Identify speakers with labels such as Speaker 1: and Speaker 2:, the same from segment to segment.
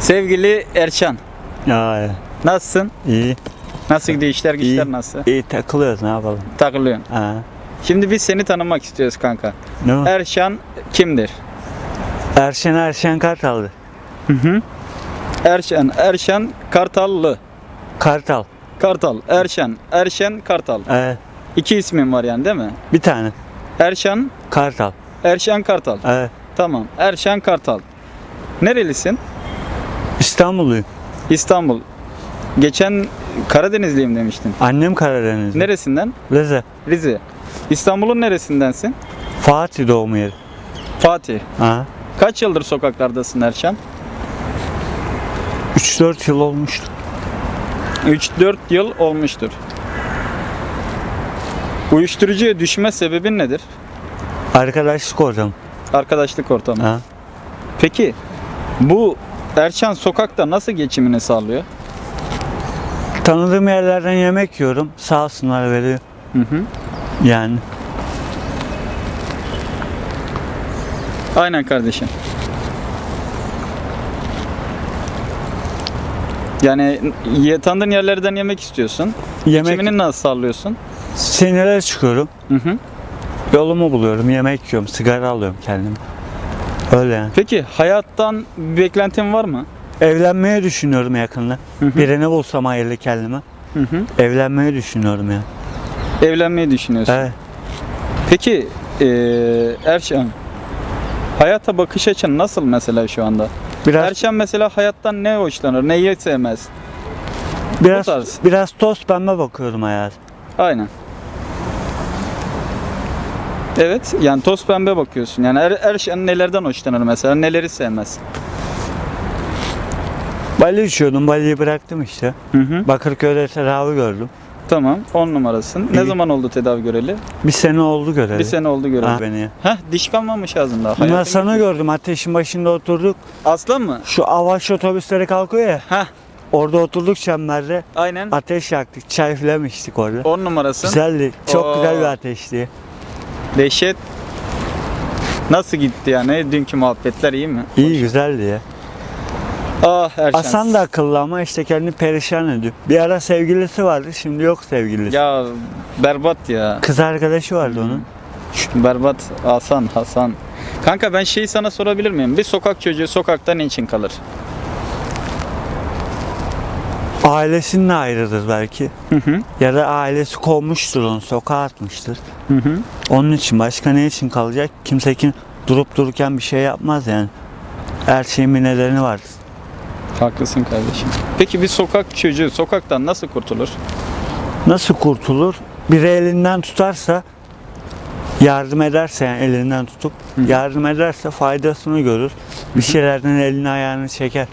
Speaker 1: Sevgili Erşan,
Speaker 2: Ya
Speaker 1: nasılsın?
Speaker 2: iyi.
Speaker 1: Nasıl gidiyor işler güçler
Speaker 2: İyi.
Speaker 1: nasıl?
Speaker 2: İyi takılıyoruz ne yapalım.
Speaker 1: Takılıyorsun.
Speaker 2: Ha.
Speaker 1: Şimdi biz seni tanımak istiyoruz kanka.
Speaker 2: Ne o?
Speaker 1: Erşan kimdir?
Speaker 2: Erşen Erşen Kartal'dı.
Speaker 1: Hı hı. Erşan, Erşan Kartallı.
Speaker 2: Kartal.
Speaker 1: Kartal, Erşan, Erşen Kartal.
Speaker 2: Evet.
Speaker 1: İki ismin var yani değil mi?
Speaker 2: Bir tane.
Speaker 1: Erşan,
Speaker 2: Kartal.
Speaker 1: Erşan Kartal.
Speaker 2: Evet.
Speaker 1: Tamam. Erşan Kartal. Nerelisin?
Speaker 2: İstanbulluyum.
Speaker 1: İstanbul. Geçen Karadenizliyim demiştin.
Speaker 2: Annem Karadenizli.
Speaker 1: Neresinden?
Speaker 2: Rize.
Speaker 1: Rize. İstanbul'un neresindensin?
Speaker 2: Fatih doğum yeri.
Speaker 1: Fatih.
Speaker 2: Ha.
Speaker 1: Kaç yıldır sokaklardasın Erşan?
Speaker 2: 3-4 yıl olmuştu.
Speaker 1: 3-4 yıl olmuştur. Uyuşturucuya düşme sebebin nedir?
Speaker 2: Arkadaşlık ortamı.
Speaker 1: Arkadaşlık ortamı.
Speaker 2: Ha.
Speaker 1: Peki bu Erşan sokakta nasıl geçimini sağlıyor?
Speaker 2: Tanıdığım yerlerden yemek yiyorum. Sağ olsunlar veriyor.
Speaker 1: Hı hı.
Speaker 2: Yani.
Speaker 1: Aynen kardeşim. Yani ye- tanıdığın yerlerden yemek istiyorsun.
Speaker 2: Yemek
Speaker 1: Geçimini nasıl sağlıyorsun?
Speaker 2: sinirlere çıkıyorum.
Speaker 1: Hı hı.
Speaker 2: Yolumu buluyorum. Yemek yiyorum. Sigara alıyorum kendime. Öyle yani.
Speaker 1: Peki hayattan bir beklentin var mı?
Speaker 2: Evlenmeyi düşünüyorum yakında.
Speaker 1: Hı hı.
Speaker 2: Birini bulsam hayırlı kendime.
Speaker 1: Hı hı.
Speaker 2: Evlenmeyi düşünüyorum ya.
Speaker 1: Evlenmeyi düşünüyorsun.
Speaker 2: Evet.
Speaker 1: Peki eee Erşan hayata bakış açın nasıl mesela şu anda?
Speaker 2: Biraz
Speaker 1: Erşan mesela hayattan ne hoşlanır, neyi sevmez?
Speaker 2: biraz
Speaker 1: tarz.
Speaker 2: biraz toz pembe bakıyorum hayat.
Speaker 1: Aynen. Evet, yani toz pembe bakıyorsun. Yani er, Erşan nelerden hoşlanır mesela, neleri sevmez?
Speaker 2: Bali içiyordum. Bali'yi bıraktım işte.
Speaker 1: Hı hı.
Speaker 2: Bakırköy'de tedavi gördüm.
Speaker 1: Tamam, 10 numarasın. Ne
Speaker 2: İyi.
Speaker 1: zaman oldu tedavi göreli?
Speaker 2: Bir sene oldu göreli.
Speaker 1: Bir sene oldu göreli.
Speaker 2: Ha, beni.
Speaker 1: Heh, diş kalmamış ağzında. Hayatın
Speaker 2: sana
Speaker 1: gidiyor.
Speaker 2: gördüm. Ateşin başında oturduk.
Speaker 1: Aslan mı?
Speaker 2: Şu avaş otobüsleri kalkıyor ya.
Speaker 1: Heh,
Speaker 2: Orada oturduk çemberde.
Speaker 1: aynen.
Speaker 2: Ateş yaktık. Çay filan içtik orada.
Speaker 1: 10 numarasın.
Speaker 2: Güzeldi. Çok
Speaker 1: Oo.
Speaker 2: güzel bir ateşti.
Speaker 1: Dehşet. Nasıl gitti yani? Dünkü muhabbetler iyi mi?
Speaker 2: İyi güzeldi ya.
Speaker 1: Ah Erşan.
Speaker 2: Hasan da akıllı ama işte kendini perişan ediyor. Bir ara sevgilisi vardı. Şimdi yok sevgilisi.
Speaker 1: Ya berbat ya.
Speaker 2: Kız arkadaşı vardı onun.
Speaker 1: Berbat Hasan Hasan. Kanka ben şeyi sana sorabilir miyim? Bir sokak çocuğu sokakta ne için kalır?
Speaker 2: Ailesinle ayrıdır belki.
Speaker 1: Hı hı.
Speaker 2: Ya da ailesi kovmuştur onu, sokağa atmıştır.
Speaker 1: Hı hı.
Speaker 2: Onun için başka ne için kalacak? Kimse kim durup dururken bir şey yapmaz yani. Her şeyin bir nedeni var.
Speaker 1: Haklısın kardeşim. Peki bir sokak çocuğu sokaktan nasıl kurtulur?
Speaker 2: Nasıl kurtulur? Biri elinden tutarsa yardım ederse yani elinden tutup
Speaker 1: Hı.
Speaker 2: yardım ederse faydasını görür. Bir şeylerden elini ayağını çeker.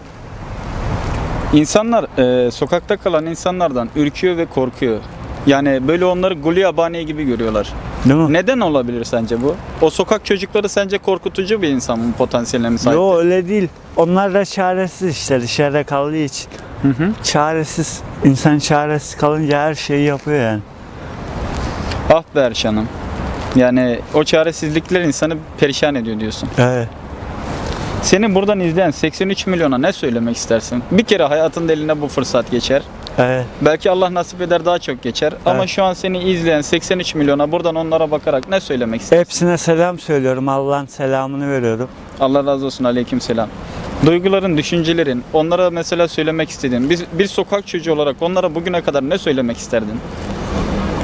Speaker 1: İnsanlar e, sokakta kalan insanlardan ürküyor ve korkuyor. Yani böyle onları gulyabani gibi görüyorlar.
Speaker 2: Değil mi?
Speaker 1: Neden olabilir sence bu? O sokak çocukları sence korkutucu bir insan mı potansiyeline mi sahip?
Speaker 2: Yo öyle değil. Onlar da çaresiz işte dışarıda kaldığı için.
Speaker 1: Hı hı.
Speaker 2: Çaresiz. İnsan çaresiz kalınca her şeyi yapıyor yani.
Speaker 1: Ah be Erşan'ım. Yani o çaresizlikler insanı perişan ediyor diyorsun.
Speaker 2: Evet.
Speaker 1: Seni buradan izleyen 83 milyona ne söylemek istersin? Bir kere hayatında eline bu fırsat geçer.
Speaker 2: Evet.
Speaker 1: Belki Allah nasip eder daha çok geçer. Ama
Speaker 2: Evet.
Speaker 1: şu an seni izleyen 83 milyona buradan onlara bakarak ne söylemek istersin?
Speaker 2: Hepsine selam söylüyorum. Allah'ın selamını veriyorum.
Speaker 1: Allah razı olsun aleyküm selam. Duyguların, düşüncelerin, onlara mesela söylemek istediğin, bir, bir sokak çocuğu olarak onlara bugüne kadar ne söylemek isterdin?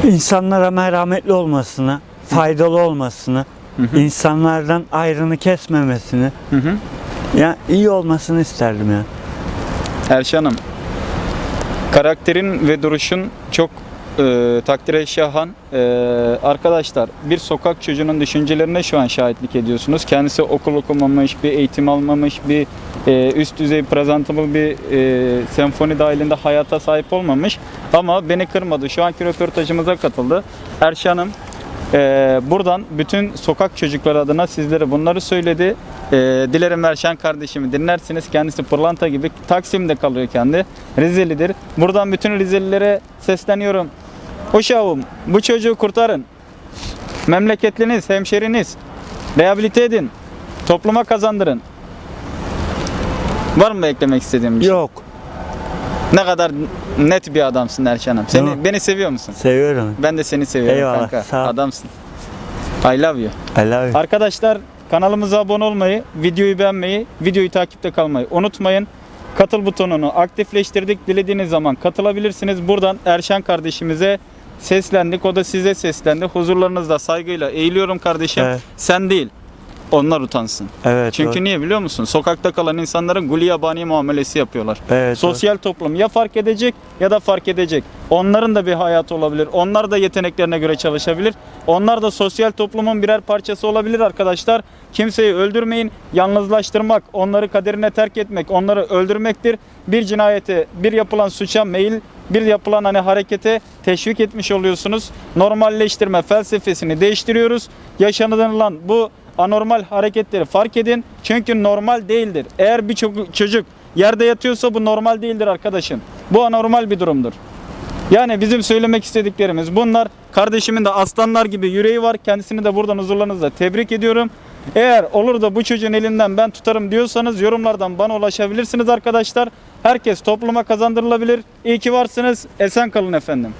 Speaker 2: İnsanlara merhametli olmasını, faydalı olmasını,
Speaker 1: Hı hı.
Speaker 2: insanlardan ayrını kesmemesini,
Speaker 1: Hı hı.
Speaker 2: ya iyi olmasını isterdim ya.
Speaker 1: Erşan'ım, karakterin ve duruşun çok e, takdire şahan. E, arkadaşlar bir sokak çocuğunun düşüncelerine şu an şahitlik ediyorsunuz. Kendisi okul okumamış, bir eğitim almamış, bir e, üst düzey presentable bir e, senfoni dahilinde hayata sahip olmamış. Ama beni kırmadı. Şu anki röportajımıza katıldı. Erşan'ım e, buradan bütün sokak çocukları adına sizlere bunları söyledi. E, dilerim Erşan kardeşimi dinlersiniz. Kendisi pırlanta gibi Taksim'de kalıyor kendi. Rizelidir. Buradan bütün Rizelilere sesleniyorum. Uşağım bu çocuğu kurtarın. Memleketliniz, hemşeriniz. Rehabilite edin. Topluma kazandırın. Var mı eklemek istediğin bir şey?
Speaker 2: Yok.
Speaker 1: Ne kadar net bir adamsın Erşan'ım. Seni
Speaker 2: Yok.
Speaker 1: beni seviyor musun?
Speaker 2: Seviyorum.
Speaker 1: Ben de seni seviyorum
Speaker 2: Eyvallah,
Speaker 1: kanka.
Speaker 2: sağ ol.
Speaker 1: Adamsın. I love you.
Speaker 2: I love you.
Speaker 1: Arkadaşlar kanalımıza abone olmayı, videoyu beğenmeyi, videoyu takipte kalmayı unutmayın. Katıl butonunu aktifleştirdik. Dilediğiniz zaman katılabilirsiniz. Buradan Erşan kardeşimize seslendik. O da size seslendi. Huzurlarınızda saygıyla eğiliyorum kardeşim.
Speaker 2: Evet.
Speaker 1: Sen değil. Onlar utansın.
Speaker 2: Evet.
Speaker 1: Çünkü
Speaker 2: doğru.
Speaker 1: niye biliyor musun? Sokakta kalan insanların guli yabani muamelesi yapıyorlar.
Speaker 2: evet,
Speaker 1: Sosyal toplum ya fark edecek ya da fark edecek. Onların da bir hayatı olabilir. Onlar da yeteneklerine göre çalışabilir. Onlar da sosyal toplumun birer parçası olabilir arkadaşlar. Kimseyi öldürmeyin. Yalnızlaştırmak, onları kaderine terk etmek, onları öldürmektir. Bir cinayete, bir yapılan suça meyil, bir yapılan hani harekete teşvik etmiş oluyorsunuz. Normalleştirme felsefesini değiştiriyoruz. Yaşanılan bu anormal hareketleri fark edin. Çünkü normal değildir. Eğer bir ço- çocuk yerde yatıyorsa bu normal değildir arkadaşım. Bu anormal bir durumdur. Yani bizim söylemek istediklerimiz bunlar. Kardeşimin de aslanlar gibi yüreği var. Kendisini de buradan huzurlarınızda tebrik ediyorum. Eğer olur da bu çocuğun elinden ben tutarım diyorsanız yorumlardan bana ulaşabilirsiniz arkadaşlar. Herkes topluma kazandırılabilir. İyi ki varsınız. Esen kalın efendim.